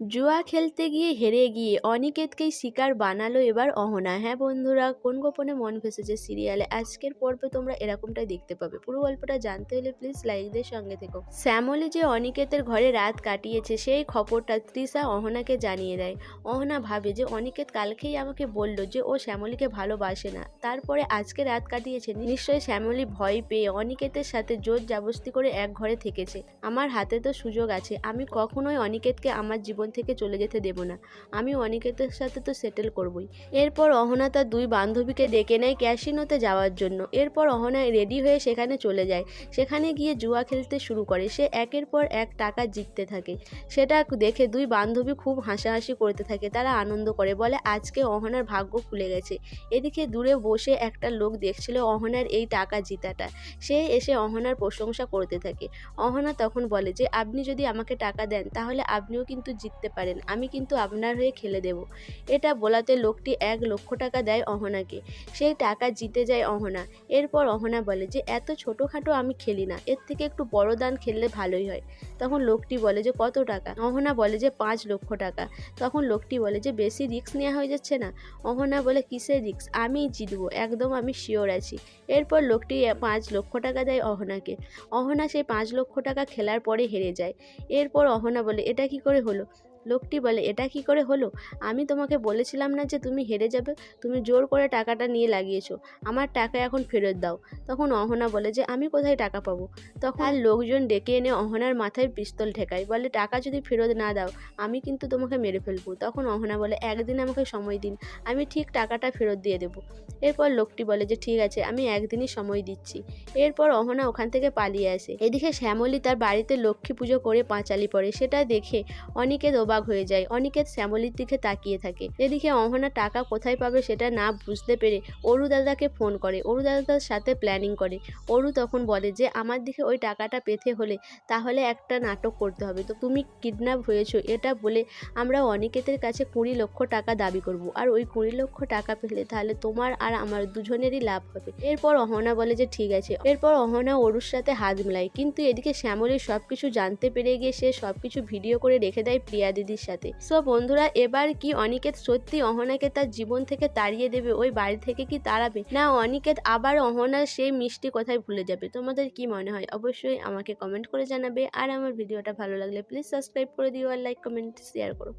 জুয়া খেলতে গিয়ে হেরে গিয়ে অনিকেতকেই শিকার বানালো এবার অহনা। হ্যাঁ বন্ধুরা, কোন গোপনে মন ভেসেছে সিরিয়ালে? আজকের পর্বে তোমরা এরকমটাই দেখতে পাবে। পুরো গল্পটা জানতে হলে প্লিজ লাইকদের সঙ্গে থেকো। শ্যামলী যে অনিকেতের ঘরে রাত কাটিয়েছে, সেই খবরটা তৃষা অহনাকে জানিয়ে দেয়। অহনা ভাবে যে অনিকেত কালকেই আমাকে বলল যে ও শ্যামলীকে ভালোবাসে না। তারপরে আজকে রাত কাটিয়েছে, নিশ্চয়ই শ্যামলী ভয় পেয়ে অনিকেতের সাথে জোর জাবস্তি করে এক ঘরে থেকেছে। আমার হাতে তো সুযোগ আছে, আমি কখনোই অনিকেতকে আমার জীবন থেকে চলে যেতে দেব না। আমি অনিকেতের সাথে তো সেটেল করবই। এরপর অহনা তার দুই বান্ধবীকে ডেকে নেয় ক্যাসিনোতে যাওয়ার জন্য। এরপর অহনা রেডি হয়ে সেখানে চলে যায়। সেখানে গিয়ে জুয়া খেলতে শুরু করে। সে একের পর এক টাকা জিততে থাকে। সেটা দেখে দুই বান্ধবী খুব হাসাহাসি করতে থাকে। তারা আনন্দ করে। বলে, আজকে অহনার ভাগ্য খুলে গেছে। এদিকে দূরে বসে একটা লোক দেখছিল অহনার এই টাকা জিতাটা। সে এসে অহনার প্রশংসা করতে থাকে। অহনা তখন বলে যে, আপনি যদি আমাকে টাকা দেন, তাহলে আপনিও কিন্তু জিততে পারেন, আমি কিন্তু আপনার হয়ে খেলে দেব। এটা বলাতে লোকটি এক লক্ষ টাকা দেয় অহনাকে। সেই টাকা জিতে যায় অহনা। এরপর অহনা বলে যে, এত ছোটোখাটো আমি খেলি না, এর থেকে একটু বড় দান খেললে ভালোই হয়। তখন লোকটি বলে যে, কত টাকা? অহনা বলে যে, পাঁচ লক্ষ টাকা। তখন লোকটি বলে যে, বেশি রিস্ক নেওয়া হয়ে যাচ্ছে না? অহনা বলে, কিসের রিস্ক? আমিই জিতবো, একদম আমি শিওর আছি। এরপর লোকটি পাঁচ লক্ষ টাকা দেয় অহনাকে। অহনা সেই পাঁচ লক্ষ টাকা খেলার পরে হেরে যায়। এরপর অহনা বলে, এটা কি করে হলো? লোকটি বলে, এটা কি করে হলো? আমি তোমাকে বলেছিলাম না যে তুমি হেরে যাবে। তুমি জোর করে টাকাটা নিয়ে লাগিয়েছো। আমার টাকা এখন ফেরত দাও। তখন অহনা বলে যে, আমি কোথায় টাকা পাবো? তখন লোকজন ডেকে এনে অহনার মাথায় পিস্তল ঠেকায়। বলে, টাকা যদি ফেরত না দাও, আমি কিন্তু তোমাকে মেরে ফেলব। তখন অহনা বলে, একদিন আমাকে সময় দিন। আমি ঠিক টাকাটা ফেরত দিয়ে দেবো। এরপর লোকটি বলে যে, ঠিক আছে, আমি একদিনই সময় দিচ্ছি। এরপর অহনা ওখান থেকে পালিয়ে আসে। এদিকে শ্যামলী তার বাড়িতে লক্ষ্মী পুজো করে পাঁচালি পড়ে। সেটা দেখে অনিকেত অবাক হয়ে যায়। অনিকেত শ্যামলীর দিকে তাকিয়ে থাকে। এদিকে অহনা টাকা কোথায় পাবে সেটা না বুঝতে পেরে অরু দাদাকে ফোন করে। অরু দাদার সাথে প্ল্যানিং করে। অরু তখন বলে যে, আমার দিকে ওই টাকাটা পেতে হলে তাহলে একটা নাটক করতে হবে। তো তুমি কিডন্যাপ হয়েছো। এটা বলে আমরা অনিকেতের কাছে কুড়ি লক্ষ টাকা দাবি করব। আর ওই কুড়ি লক্ষ টাকা পেলে তাহলে তোমার আর আমার দুজনেরই লাভ হবে। এরপর অহনা বলে যে, ঠিক আছে। এরপর অহনা অরুর সাথে হাত মেলায়। কিন্তু এদিকে শ্যামলী সব কিছু জানতে পেরে গিয়ে সে সব কিছু ভিডিও করে রেখে দেয় প্রিয়া দিদির সাথে। সো বন্ধুরা, এবার কি অনিকেত সত্যি অহনাকে তার জীবন থেকে তাড়িয়ে দেবে? ওই বাড়ি থেকে কি তাড়াবে? না, অনিকেত আবার অহনার সেই মিষ্টি কথাই ভুলে যাবে। তোমাদের কি মনে হয়? অবশ্যই আমাকে কমেন্ট করে জানাবে। আর আমার ভিডিওটা ভালো লাগলে প্লিজ সাবস্ক্রাইব করে দিও আর লাইক কমেন্ট শেয়ার করো।